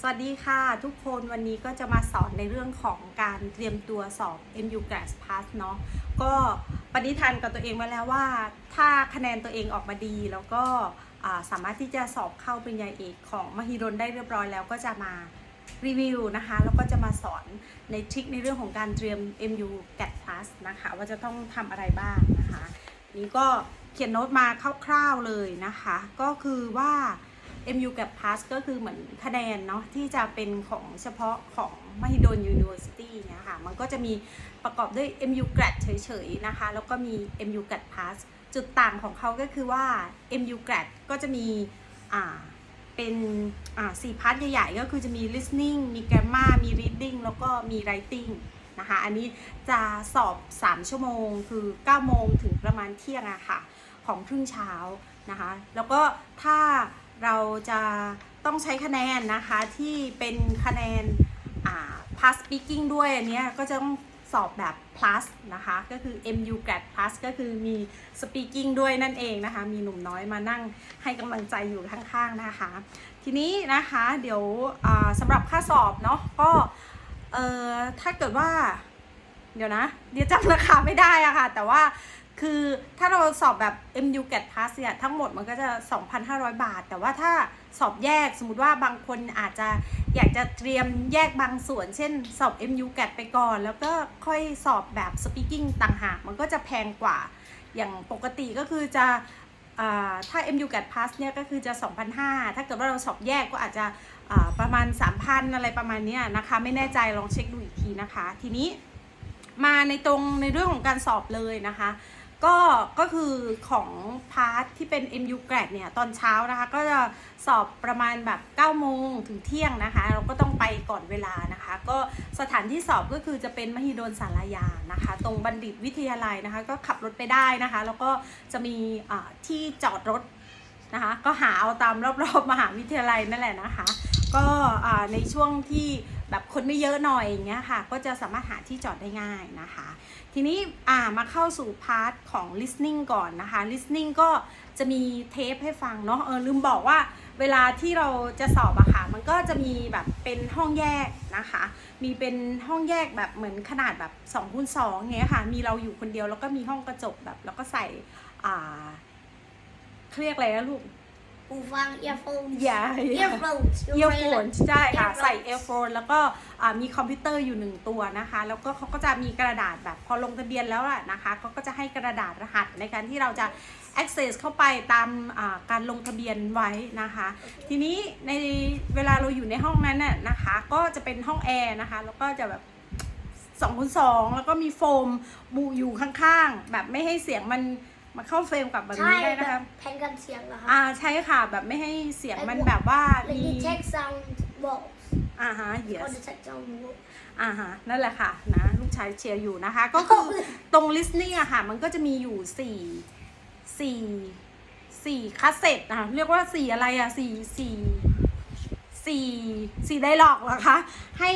สวัสดีค่ะ ทุกคนวันนี้ก็จะมาสอนในเรื่องของการเตรียมตัวสอบ MU Grad Pass เนาะก็ปณิธานกับตัวเองไว้แล้วว่า ถ้าคะแนนตัวเองออกมาดี แล้วก็สามารถที่จะสอบเข้าปริญญาเอกของมหิดลได้เรียบร้อยแล้วก็จะมารีวิวนะคะแล้วก็จะมาสอนในทริคในเรื่องของการเตรียม MU Grad Pass นะคะว่าจะต้องทำอะไรบ้างนะคะ นี่ก็เขียนโน้ตมาคร่าวๆเลยนะคะ ก็คือว่า MU กับ Pass ก็คือเหมือนคะแนนเนาะที่จะเป็นของเฉพาะของมหิดล University เนี่ยค่ะ มันก็จะมีประกอบด้วย MU Grad เฉยๆนะคะ แล้วก็มี MU Grad Pass จุดต่างของเขาก็คือว่า MU Grad ก็จะมีอ่าเป็นอ่าสี่พาร์ทใหญ่ๆ ก็คือจะมี listening มี grammar มี reading แล้วก็มี writing นะคะ อันนี้จะสอบ 3 ชั่วโมง คือ 9 โมงถึงประมาณเที่ยงอะค่ะ ของครึ่งเช้านะคะ แล้วก็ถ้า เราจะต้องใช้คะแนนนะคะที่เป็นคะแนนอ่า pass speaking ด้วยอันนี้ก็จะต้องสอบแบบ plus นะคะ ก็คือ MU grad plus ก็คือมี speaking ด้วยนั่นเองนะคะ มีหนุ่มน้อยมานั่งให้กำลังใจอยู่ข้างๆนะคะ ทีนี้นะคะเดี๋ยวสำหรับค่าสอบเนาะก็ถ้าเกิดว่า เดี๋ยวนะ เดี๋ยวจำราคาไม่ได้อะค่ะ แต่ว่า คือถ้าเราสอบแบบ MU GAT Pass เนี่ยทั้งหมดมันก็จะ 2,500 บาท แต่ว่าถ้าสอบแยกสมมติว่าบางคนอาจจะอยากจะเตรียมแยกบางส่วน เช่นสอบ MU GAT ไปก่อน แล้วก็ค่อยสอบแบบ Speaking ต่างหาก มันก็จะแพงกว่า อย่างปกติก็คือจะอถ้า MU GAT Pass เนี่ยก็คือจะ 2,500 ถ้าเกิดว่าเราสอบแยกก็อาจจะประมาณ 3,000 อะไรประมาณนี้นะคะ ไม่แน่ใจลองเช็คดูอีกทีนะคะ ทีนี้มาในตรงในเรื่องของการสอบเลยนะคะ ก็ก็คือของพาร์ทที่เป็น MU grad เนี่ยตอนเช้านะคะก็จะสอบประมาณแบบ9โมงถึงเที่ยงนะคะ เราก็ต้องไปก่อนเวลานะคะ ก็สถานที่สอบก็คือจะเป็นมหิดลสารยานะคะ ตรงบัณฑิตวิทยาลัยนะคะ ก็ขับรถไปได้นะคะ แล้วก็จะมีอ่าที่จอดรถนะคะ ก็หาเอาตามรอบๆมหาวิทยาลัยนั่นแหละนะคะ ก็ในช่วงที่แบบคนไม่เยอะหน่อยอย่างเงี้ยค่ะ ก็จะสามารถหาที่จอดได้ง่ายนะคะ ทีนี้อ่ามาเข้าสู่พาร์ทของ listening ก่อนนะคะ listening ก็จะมีเทปให้ฟังเนาะเออลืมบอกว่าเวลาที่เราจะสอบอะค่ะ มันก็จะมีแบบเป็นห้องแยกนะคะ มีเป็นห้องแยกแบบเหมือนขนาดแบบ2คูณ2เงี้ยค่ะ มีเราอยู่คนเดียวแล้วก็มีห้องกระจกแบบ แล้วก็ใส่อ่าเขาเรียกอะไรนะลูก หูฟัง earphones อย่า earphones เอียร์โฟนใช่ค่ะ earphones ใส่เอียร์โฟนแล้วก็อ่ามีคอมพิวเตอร์อยู่หนึ่งตัวนะคะ แล้วก็เขาก็จะมีกระดาษแบบพอลงทะเบียนแล้วอะนะคะเขาก็จะให้กระดาษรหัสในการที่เราจะ access เข้าไปตามอ่าการลงทะเบียนไว้นะคะ ทีนี้ในเวลาเราอยู่ในห้องนั้นน่ะนะคะ ก็จะเป็นห้องแอร์นะคะ แล้วก็จะแบบสองคูณสองแล้วก็มีโฟมบูอยู่ข้างๆ แบบไม่ให้เสียงมัน มาเข้าเฟรมกับแบบใช่นี้ได้แบนะคะบแผ่นกันเสียงเหรอคะอ่าใช่ค่ะแบบไม่ให้เสียงมันแบบว่า Like มี detect sound box อ่าฮะ or yes detect sound box อ่าฮะนั่นแหละค่ะนะลูกชายเชียร์อยู่นะคะ ก็คือตรง listening อะค่ะ มันก็จะมีอยู่สี่สี่สี่คาสเซ็ตนะคะเรียกว่าสี่อะไรอะสี่สี่ สี่สี่ไดล็อกเหรอคะ ให้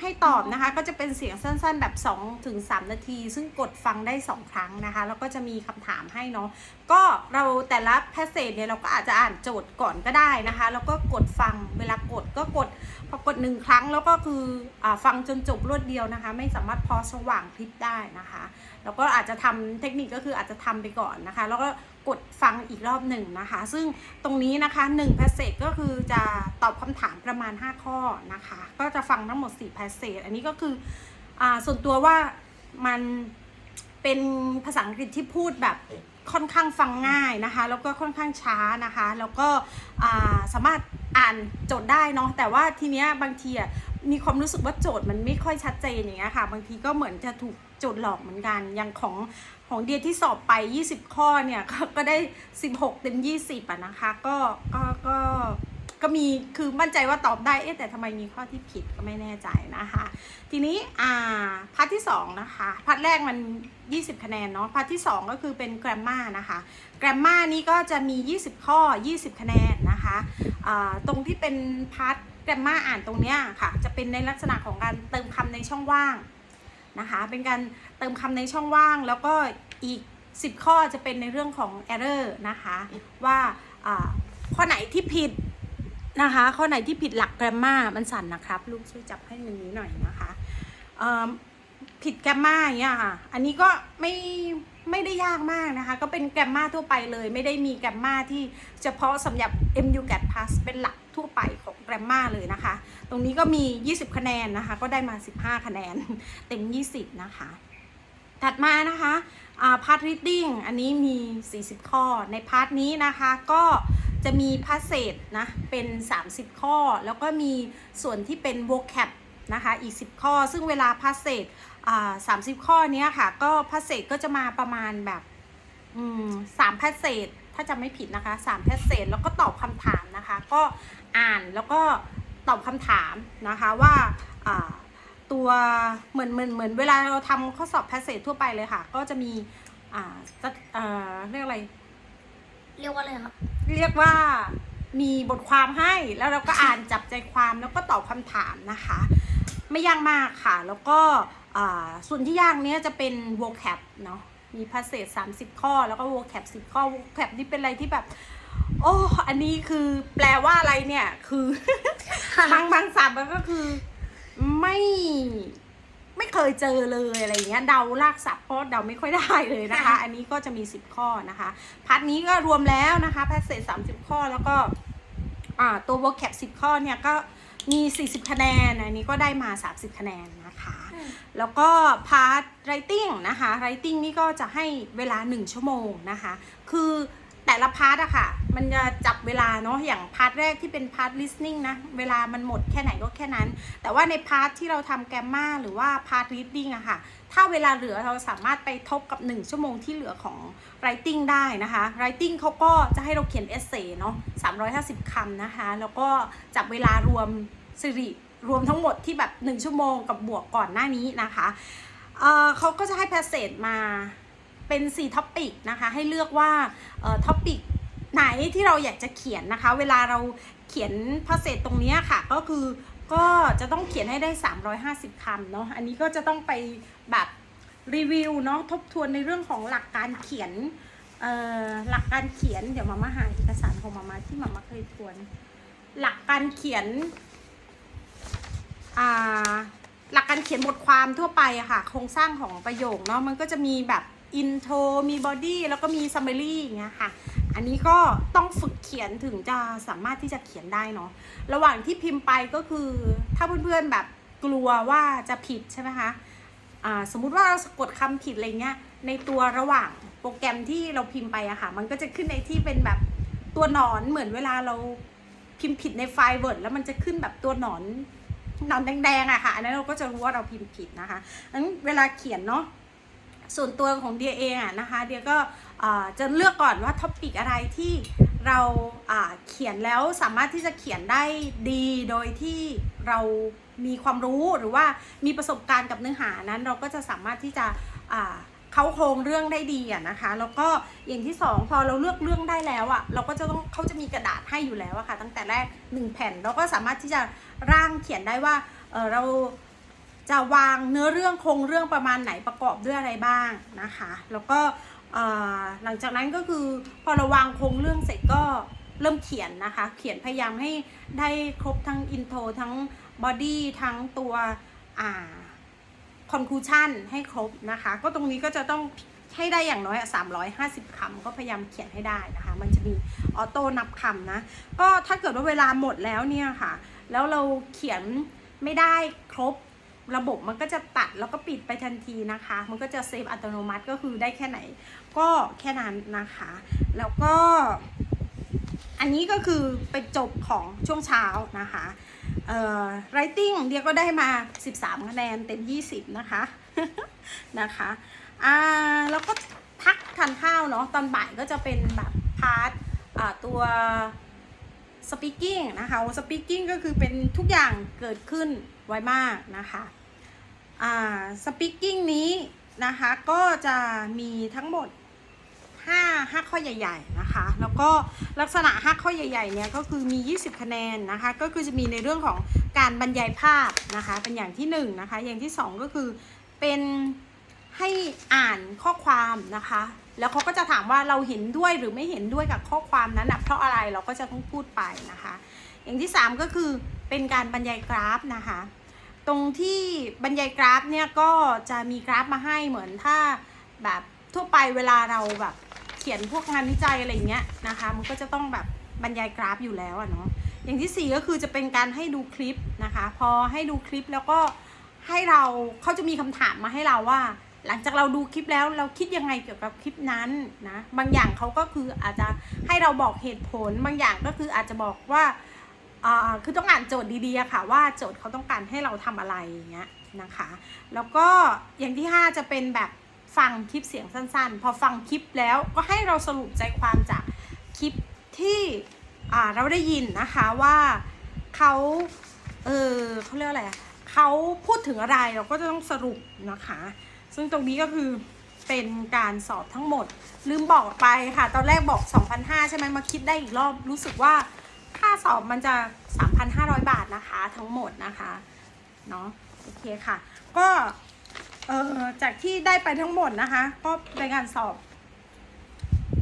ให้ตอบนะคะ ก็จะเป็นเสียงสั้นๆแบบ2ถึง3นาที ซึ่งกดฟังได้ 2 ครั้งนะคะ แล้วก็จะมีคำถามให้เนาะก็เราแต่ละแพสเซจเนี่ยเราก็อาจจะอ่านโจทย์ก่อนก็ได้นะคะ แล้วก็กดฟังเวลากดก็กดพอกดหนึ่งครั้งแล้วก็คืออฟังจนจบรวดเดียวนะคะ ไม่สามารถพอสว่างคลิปได้นะคะ แล้วก็อาจจะทำเทคนิคก็คืออาจจะทำไปก่อนนะคะ แล้วก็ กดฟังอีกรอบหนึ่งนะคะ ซึ่งตรงนี้นะคะ1แพสเซจก็คือจะตอบคำถามประมาณ 5 ข้อนะคะ ก็จะฟังทั้งหมด4แพสเซจอันนี้ก็คืออส่วนตัวว่ามันเป็นภาษาอังกฤษที่พูดแบบค่อนข้างฟังง่ายนะคะ แล้วก็ค่อนข้างช้านะคะ แล้วก็สามารถอ่านโจทย์ได้เนาะแต่ว่าทีเนี้ยบางทีอะมีความรู้สึกว่าโจทย์มันไม่ค่อยชัดเจนอย่างเงี้ยค่ะ บางทีก็เหมือนจะถูกโจทย์หลอกเหมือนกันอย่างของ ของเดียที่สอบไป 20 ข้อเนี่ยก็ก็ได้ 16 เต็ม 20อะนะคะ ก็ก็ก็ก็มีคือมั่นใจว่าตอบได้เอ๊ะแต่ทำไมมีข้อที่ผิดก็ไม่แน่ใจนะคะ ทีนี้อ่าพาร์ทที่ 2 นะคะ พาร์ทแรกมัน 20 คะแนนเนาะพาร์ทที่ 2 ก็คือเป็น grammar นะคะ grammar นี่ก็จะมี 20 ข้อ 20 คะแนนนะคะอ่าตรงที่เป็นพาร์ท grammar อ่านตรงเนี้ยค่ะ จะเป็นในลักษณะของการเติมคำในช่องว่าง นะคะ เป็นการเติมคำในช่องว่าง แล้วก็อีก 10 ข้อจะเป็นในเรื่องของ error นะคะ ว่าข้อไหนที่ผิดนะคะ ข้อไหนที่ผิดหลักแกรมมามันสั่นนะครับ ลูกช่วยจับให้มือนี้หน่อยนะคะผิดแกรมมาอย่างเงี้ยค่ะ อันนี้ก็ไม่ไม่ได้ยากมากนะคะ ก็เป็นแกรมมาทั่วไปเลย ไม่ได้มีแกรมมาที่เฉพาะสำหรับ MU GAT Pass เป็นหลัก ทั่วไปของแกรมมาเลยนะคะ ตรงนี้ก็มี 20 คะแนนนะคะ ก็ได้มา 15 คะแนน เต็ม 20 นะคะ ถัดมานะคะพาร์ท reading อันนี้มี 40 ข้อ ในพาร์ทนี้นะคะก็จะมีพาสเซจนะ เป็น 30 ข้อ แล้วก็มีส่วนที่เป็น vocab นะคะอีก 10 ข้อ ซึ่งเวลาพาสเซจสามสิบข้อเนี้ยค่ะ ก็พาสเซจก็จะมาประมาณแบบสามพาสเซจ ถ้าจำไม่ผิดนะคะสามพาสเซจแล้วก็ตอบคำถามนะคะ ก็อ่านแล้วก็ตอบคำถามนะคะว่าอ่าตัวเหมือนเหมือนเหมือนเวลาเราทำข้อสอบแพสเซจทั่วไปเลยค่ะ ก็จะมีอ่าจะอ่าเรียกอะไร เรียกว่าอะไรครับ เรียกว่ามีบทความให้แล้วเราก็อ่านจับใจความแล้วก็ตอบคำถามนะคะ ไม่ยากมากค่ะ แล้วก็อ่าส่วนที่ยากเนี้ยจะเป็น vocab เนาะ มีพาสเซจ30 ข้อ แล้วก็ vocab 10 ข้อ vocab นี่เป็นอะไรที่แบบ โอ้อันนี้คือแปลว่าอะไรเนี่ย คือบางบางศัพท์มันก็คือ ไม่ไม่เคยเจอเลยอะไรอย่างเงี้ยเดาลากศัพท์เพราะเดาไม่ค่อยได้เลยนะคะค่ะอันนี้ก็จะมี 10 ข้อนะคะพาร์ทนี้ก็รวมแล้วนะคะแพสเซจ30 ข้อแล้วก็อ่าตัว vocab 10 ข้อเนี่ยก็มี 40 คะแนน อันนี้ก็ได้มา 30 คะแนนนะคะ แล้วก็พาร์ท writing นะคะ writing นี่ก็จะให้เวลา 1 ชั่วโมงนะคะ คือแต่ละพาร์ทอะค่ะ มันจะจับเวลาเนาะอย่างพาร์ทแรกที่เป็นพาร์ท listening นะ เวลามันหมดแค่ไหนก็แค่นั้น แต่ว่าในพาร์ทที่เราทำแกมมาหรือว่าพาร์ท reading อะค่ะ ถ้าเวลาเหลือเราสามารถไปทบกับ 1 ชั่วโมงที่เหลือของ writing ได้นะคะ writing เขาก็จะให้เราเขียน essay เนาะ350คำนะคะ แล้วก็จับเวลารวมสิริ รวมทั้งหมดที่แบบ 1 ชั่วโมงกับบวกก่อนหน้านี้นะคะเเขาก็จะให้ p a s s a g มาเป็น 4 ท็อปิกนะคะ ให้เลือกว่าท็อปิกไหนที่เราอยากจะเขียนนะคะ เวลาเราเขียน passage ตรงนี้ค่ะก็คือก็จะต้องเขียนให้ได้ 350 คำเนาะอันนี้ก็จะต้องไปแบบรีวิวเนาะทบทวนในเรื่องของหลักการเขียนเอ่อหลักการเขียนเดี๋ยวมามาหาเอกสารของมามาที่มามาเคยทวน หลักการเขียน หลักการเขียนบทความทั่วไปอะค่ะ โครงสร้างของประโยคเนาะมันก็จะมีแบบอินโทรมีบอดี้แล้วก็มีซัม m ม r รี่อย่างเงี้ยค่ะอันนี้ก็ต้องฝึกเขียนถึงจะสามารถที่จะเขียนได้เนาะระหว่างที่พิมพ์ไปก็คือถ้าเพื่อนๆแบบกลัวว่าจะผิดใช่ไหมคะสมมุติว่าเราสะกดคำผิดอะไรเงี้ยในตัวระหว่างโปรแกรมที่เราพิมพ์ไปอะค่ะ มันก็จะขึ้นในที่เป็นแบบตัวหนอนเหมือนเวลาเราพิมพ์ผิดในไฟล์ Word แล้วมันจะขึ้นแบบตัวหนอน หนอนแดงๆอะค่ะ อันนั้นเราก็จะรู้ว่าเราพิมพ์ผิดนะคะงั้นเวลาเขียนเนาะส่วนตัวของเดียเองอะนะคะเดียก็จะเลือกก่อนว่าท็อปิกอะไรที่เราเขียนแล้วสามารถที่จะเขียนได้ดีโดยที่เรามีความรู้หรือว่ามีประสบการณ์กับเนื้อหานั้น เราก็จะสามารถที่จะเข้าโครงเรื่องได้ดีอะนะคะแล้วก็อย่างที่สองพอเราเลือกเรื่องได้แล้วอะเราก็จะต้องเขาจะมีกระดาษให้อยู่แล้วอะค่ะ ตั้งแต่แรกหนึ่งแผ่นเราก็สามารถที่จะ ร่างเขียนได้ว่าเเราจะวางเนื้อเรื่องโครงเรื่องประมาณไหนประกอบด้วยอะไรบ้างนะคะ แล้วก็หลังจากนั้นก็คือพอเราวางโครงเรื่องเสร็จก็เริ่มเขียนนะคะ เขียนพยายามให้ได้ครบทั้งอินโทรทั้งบอดี้ทั้งตัวคอนคูชันให้ครบนะคะ ก็ตรงนี้ก็จะต้องให้ได้อย่างน้อยอะ350คำก็พยายามเขียนให้ได้นะคะ มันจะมีออโต้นับคำนะ ก็ถ้าเกิดว่าเวลาหมดแล้วเนี่ยค่ะ แล้วเราเขียนไม่ได้ครบระบบมันก็จะตัดแล้วก็ปิดไปทันทีนะคะ มันก็จะเซฟอัตโนมัติก็คือได้แค่ไหน ก็แค่นั้นนะคะ แล้วก็ อันนี้ก็คือเป็นจบของช่วงเช้านะคะเอ่อ writing เดียก็ได้มา 13 คะแนนเต็ม 20 นะคะนะคะอ่าแล้วก็พักทานข้าวเนาะตอนบ่ายก็จะเป็นแบบพาร์ทอ่าตัว speaking นะคะ speaking ก็คือเป็นทุกอย่างเกิดขึ้นไวมากนะคะอ่า speaking นี้นะคะก็จะมีทั้งหมด 5 5 ข้อใหญ่ ๆ นะคะ แล้วก็ลักษณะ 5 ข้อใหญ่ ๆ เนี่ยก็คือมี 20 คะแนนนะคะ ก็คือจะมีในเรื่องของการบรรยายภาพนะคะ เป็นอย่างที่1นะคะ อย่างที่ 2 ก็คือเป็น ให้อ่านข้อความนะคะ แล้วเขาก็จะถามว่าเราเห็นด้วยหรือไม่เห็นด้วยกับข้อความนั้นนะเพราะอะไรเราก็จะต้องพูดไปนะคะ อย่างที่สามก็คือเป็นการบรรยายกราฟนะคะ ตรงที่บรรยายกราฟเนี่ยก็จะมีกราฟมาให้เหมือนถ้าแบบทั่วไปเวลาเราแบบเขียนพวกงานวิจัยอะไรเงี้ยนะคะ มันก็จะต้องแบบบรรยายกราฟอยู่แล้วอะเนาะอย่างที่สี่ก็คือจะเป็นการให้ดูคลิปนะคะ พอให้ดูคลิปแล้วก็ให้เราเขาจะมีคำถามมาให้เราว่า หลังจากเราดูคลิปแล้วเราคิดยังไงเกี่ยวกับคลิปนั้นนะบางอย่างเขาก็คืออาจจะให้เราบอกเหตุผล บางอย่างก็คืออาจจะบอกว่าอ่าคือต้องอ่านโจทย์ดีๆค่ะ ว่าโจทย์เขาต้องการให้เราทำอะไรอย่างเงี้ยนะคะ แล้วก็อย่างที่ 5 จะเป็นแบบฟังคลิปเสียงสั้นๆ พอฟังคลิปแล้วก็ให้เราสรุปใจความจากคลิปที่เราได้ยินนะคะว่าเขาเออเขาเรียกอะไรเขาพูดถึงอะไรเราก็จะต้องสรุปนะคะ ซึ่งตรงนี้ก็คือเป็นการสอบทั้งหมด ลืมบอกไปค่ะ ตอนแรกบอก 2,500 ใช่ไหมมาคิดได้อีกรอบรู้สึกว่าค่าสอบมันจะ 3,500 บาทนะคะทั้งหมดนะคะเนาะโอเคค่ะ ก็เอ่อจากที่ได้ไปทั้งหมดนะคะ ก็เป็นการสอบ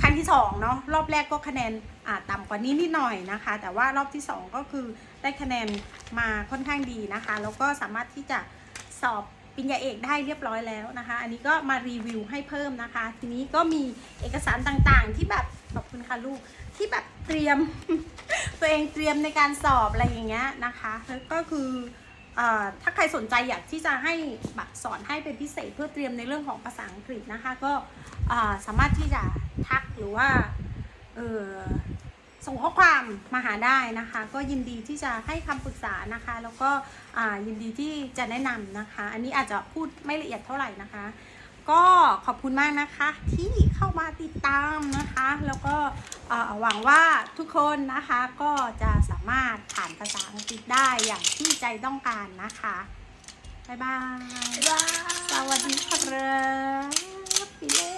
ครั้งที่สองเนาะรอบแรกก็คะแนนอ่าต่ำกว่านี้นิดหน่อยนะคะ แต่ว่ารอบที่สองก็คือได้คะแนนมาค่อนข้างดีนะคะ แล้วก็สามารถที่จะสอบ ปริญญาเอกได้เรียบร้อยแล้วนะคะ อันนี้ก็มารีวิวให้เพิ่มนะคะ ทีนี้ก็มีเอกสารต่างๆ ที่แบบขอบคุณค่ะลูกที่แบบเตรียมตัวเองเตรียมในการสอบอะไรอย่างเงี้ยนะคะแล้วก็คืออถ้าใครสนใจอยากที่จะให้แบบสอนให้เป็นพิเศษเพื่อเตรียมในเรื่องของภาษาอังกฤษนะคะ ก็สามารถที่จะทักหรือว่าเออ ส่งข้อความมาหาได้นะคะ ก็ยินดีที่จะให้คำปรึกษานะคะ แล้วก็อ่ายินดีที่จะแนะนำนะคะ อันนี้อาจจะพูดไม่ละเอียดเท่าไหร่นะคะ ก็ขอบคุณมากนะคะที่เข้ามาติดตามนะคะ แล้วก็เอ่อหวังว่าทุกคนนะคะก็จะสามารถผ่านภาษาอังกฤษได้อย่างที่ใจต้องการนะคะบ๊ายบายว้าสวัสดีครับ